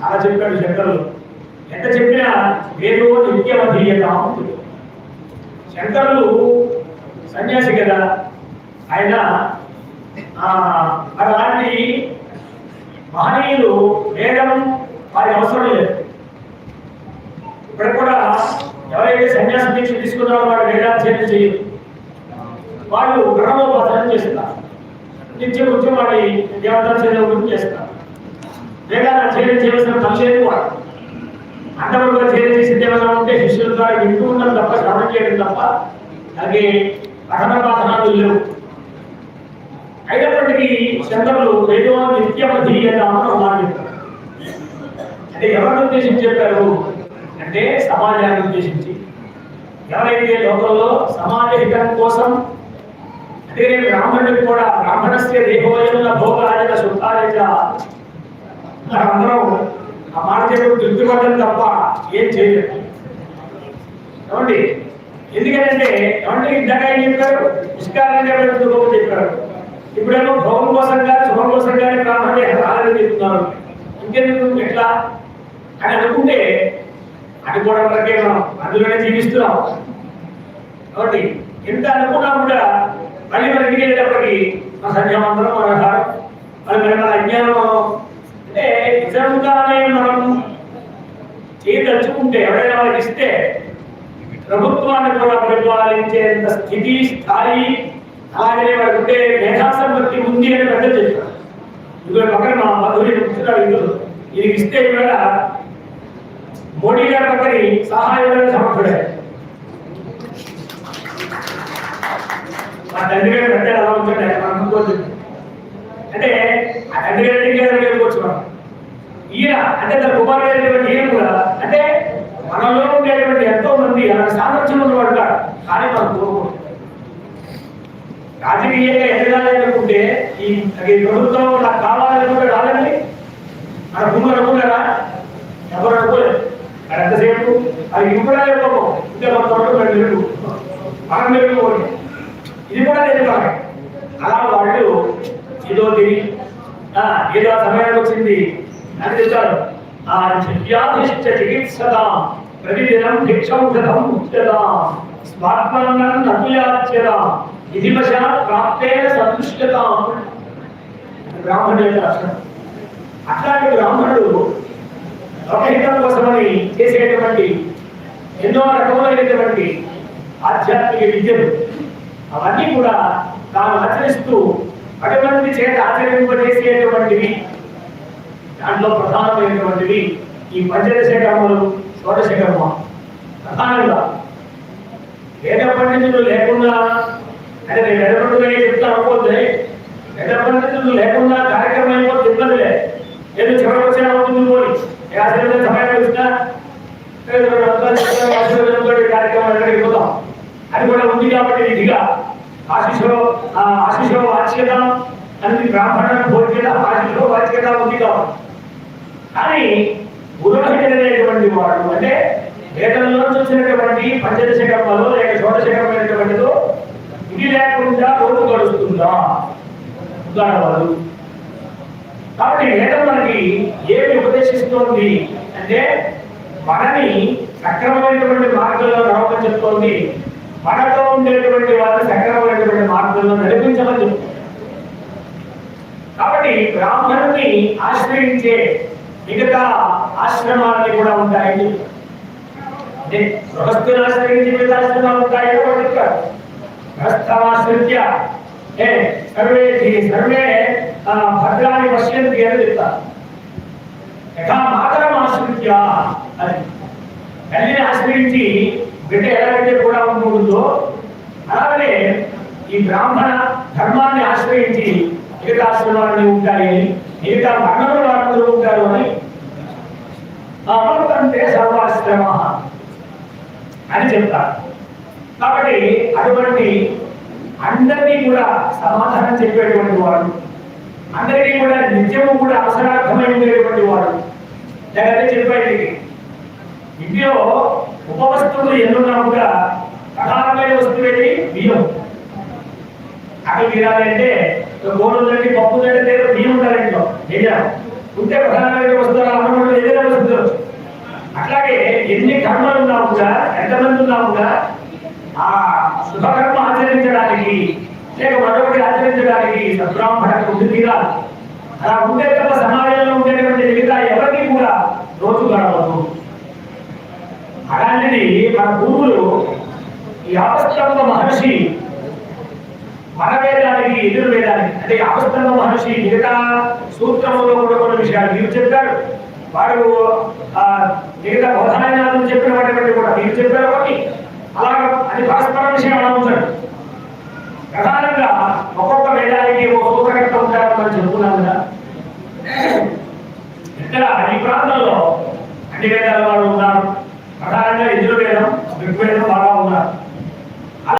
చాలా చెప్పాడు శంకరులు ఎంత చెప్పినా వేరు నిత్యమధీయత ఉంటుంది. శంకరులు సన్యాసి కదా. ఆయన ఆ, అలాంటి మహనీయులు వేదం వారి అవసరం లేదు. ఇప్పుడు కూడా ఎవరైతే సన్యాస దీక్ష తీసుకున్నారో వాడు వేదాధ్యయనం చేయరు. వాళ్ళు గ్రహోపాసనం చేస్తారు నిత్యం కొంచెం వాడి దేవతాధ్యయనం గురించి చేస్తారు. వేదాలు అధ్యయనం చేయవలసిన పని లేదు వాడు అంతవరకు అధ్యయనం చేసి దేవతలు ఉంటే శిష్యుల ద్వారా వింటూ ఉండడం తప్ప శ్రవణం చేయడం తప్ప అలాగే పఠన పాఠనాలు లేవు. అయినప్పటికీ చంద్రులు ఏదో నిత్యమధీయత అని మాట్లాడతారు అంటే ఎవరిని ఉద్దేశించి చెప్పారు? అంటే సమాజాన్ని ఉద్దేశించి. ఎవరైతే లోకంలో సమాజ హితం కోసం అంటే బ్రాహ్మణుడికి కూడా బ్రాహ్మణస్య దేహోజన భోగాయన సుఖాయచ అందరం ఆ మాట చెప్పి తృప్తిపడడం తప్ప ఏం చేయలేదు. ఏమండి? ఎందుకంటే ఏమంటే ఇందాక ఏం చెప్పారు? పుష్కారాన్ని ఎవరు చెప్పారు ఇప్పుడేమో భోగం కోసం కానీ శుభం కోసం కానీ బ్రాహ్మణుడే రాలని చెప్తున్నారు ఇంకెందుకు? ఎట్లా? అని అనుకుంటే అది కూడా వరకే మనం అందులోనే జీవిస్తున్నాం. కాబట్టి ఎంత అనుకున్నా కూడా మళ్ళీ మనం ఇంటికి వెళ్ళేటప్పటికి మన సంధ్యామంతరం మన ఆహారం మరి మన అజ్ఞానం అంటే నిజంగానే మనం చేయదలుచుకుంటే ఎవరైనా వాళ్ళకి ఇస్తే ప్రభుత్వాన్ని కూడా పరిపాలించేంత స్థితి స్థాయి అలాగే వాడికి ఉండే మేధాసంపత్తి ఉంది అని పెద్ద చెప్తారు పక్కన మా మధురి పుస్తకాలు ఇందులో ఇది ఇస్తే ఇవాళ మోడీ గారి పక్కని సహాయం సమర్థుడే. మా తండ్రి గారు పెద్ద అలా ఉంటుంది మనం అనుకోవద్దు అంటే ఆ తండ్రి గారి ఇంటికి వెళ్ళిపోవచ్చు మనం? ఈయన అంటే తన కుమార్ గారి ఈయన కూడా అంటే మనలో ఉండేటువంటి ఎంతో మంది అలాంటి సామర్థ్యం ఉన్నవాడు కాదు. కానీ మనం కోరుకోరు రాజకీయంగా ఎదగాలి అనుకుంటే ఈ ప్రభుత్వం నాకు కావాలనుకుంటే రాదండి. మన భూమి అనుకున్నారా? ఎవరు అనుకోలేదు. మరి ఎంతసేపు? అది ఇవ్వడానికి ఇంకా మన తోట మెరుగు. మనం మెరుగు ఇది కూడా లేదు అలా వాళ్ళు ఏదో తిరిగి ఏదో సమయానికి వచ్చింది. అని చెప్తారు. ఆ వ్యాధిష్ట చికిత్సదా ప్రతిదినం భిక్షౌషధం ముఖ్యదా స్మాత్మనం నటుయాచ్యదా ఇది వశాత్ ప్రాప్తే సంతుష్టత బ్రాహ్మణుడు యొక్క లక్షణం అట్లాంటి బ్రాహ్మణుడు లోకహితం కోసమని చేసేటువంటి ఎన్నో రకములైనటువంటి ఆధ్యాత్మిక విద్యలు. అవన్నీ కూడా తాను ఆచరిస్తూ అటువంటి చేత ఆచరింపజేసేటువంటివి దాంట్లో ప్రధానమైనటువంటివి ఈ పంచదశ కర్మలు షోడశ కర్మ ప్రధానంగా వేద పండితులు లేకుండా అంటే నేను వేద పండితులే చెప్తా అనుకోవద్దు వేద పండితులు లేకుండా కార్యక్రమం అయిపోతే ఇబ్బంది నేను ఏదో చివరికి వచ్చినా అవుతుంది పోయి ఏ సమయం వచ్చినా కార్యక్రమం ఎక్కడికి పోతాం అది కూడా ఉంది కాబట్టి విధిగా ఆశిషో ఆ ఆశిషో వాచ్యత అనేది బ్రాహ్మణ భోజ్యత ఆశిషో వాచ్యత ఉంది కాబట్టి కానీ పురోహితుడు అనేటువంటి వాడు అంటే వేదంలో చూసినటువంటి పంచదశ కర్మలో లేక షోడశ కర్మైనటువంటిదో ఇది లేకుండా రోజు గడుస్తుందా? ఉదాహరణలు కాబట్టి వేదం మనకి ఏమి ఉపదేశిస్తోంది అంటే మనని సక్రమమైనటువంటి మార్గంలో నడవమని చెప్తోంది. మనతో ఉండేటువంటి వారిని సక్రమమైనటువంటి మార్గంలో నడిపించమని కాబట్టి బ్రాహ్మణుని ఆశ్రయించే మిగతా ఆశ్రమాలని కూడా ఉంటాయి అంటే గృహస్థులు ఆశ్రయించి మిగతా ఆశ్రమాలు ఉంటాయి కూడా గృహస్థమాశ్రిత్య సర్వే సర్వే భద్రాన్ని పశ్యంతి అని చెప్తారు యథా మాతరం ఆశ్రిత్య అని తల్లిని ఆశ్రయించి బిడ్డ ఎలాగైతే కూడా ఉంటుందో అలాగే ఈ బ్రాహ్మణ ధర్మాన్ని ఆశ్రయించి మిగతా ఆశ్రమాలన్నీ ఉంటాయని మిగతా వర్ణములు వాళ్ళందరూ ఉంటారు అని. అమృతంతే సర్వాశ్రమ అని చెప్తారు. కాబట్టి అటువంటి అందరినీ కూడా సమాధానం చెప్పేటువంటి వాడు. అందరికీ కూడా నిత్యము కూడా అవసరార్థమై ఉండేటువంటి వాడు. లేకపోతే చెప్పేది. ఇంట్లో ఉప వస్తువులు ఎన్నున్నా కూడా ప్రధానమైన వస్తువు ఏంటి? బియ్యం. అక్కడ తీరాలంటే గోడు తండ్రి పప్పు తండ్రి లేదు బియ్యం ఉండాలి ఇంట్లో. నిజం ఉంటే ప్రధానమైన వస్తారు అన్నమాట ఏదైనా వస్తారు అట్లాగే ఎన్ని కర్మలు ఉన్నా కూడా ఎంతమంది ఉన్నా కూడా ఆ శుభకర్మ ఆచరించడానికి లేక మరొకటి ఆచరించడానికి సద్బ్రాహ్మణకు ఉంది తీరాలి. అలా ఉండే తప్ప సమాజంలో ఉండేటువంటి మిగతా ఎవరికి కూడా రోజు గడవదు అలాంటిది మన గురువులు ఈ ఆపస్తంభ మహర్షి మన వేదానికి ఎదురు వేదానికి అంటే ఆపస్తంభ మహర్షి మిగతా సూత్రములో కూడా కొన్ని విషయాలు మీరు చెప్పారు. వారు మిగతా మిగతా చెప్పిన వాటి కూడా మీరు చెప్పారు కొన్ని అలా అది పరస్పర విషయం అలా ఉంటాడు ప్రధానంగా ఒక్కొక్క వేదానికి ఒక సూత్రకర్త ఉంటారు మనం చెప్పుకున్నాం కదా. ఇక్కడ ఈ ప్రాంతంలో అన్ని వేదాల వారు ఉన్నారు ప్రధానంగా ఎదురు వేదం ఋగ్వేదం బాగా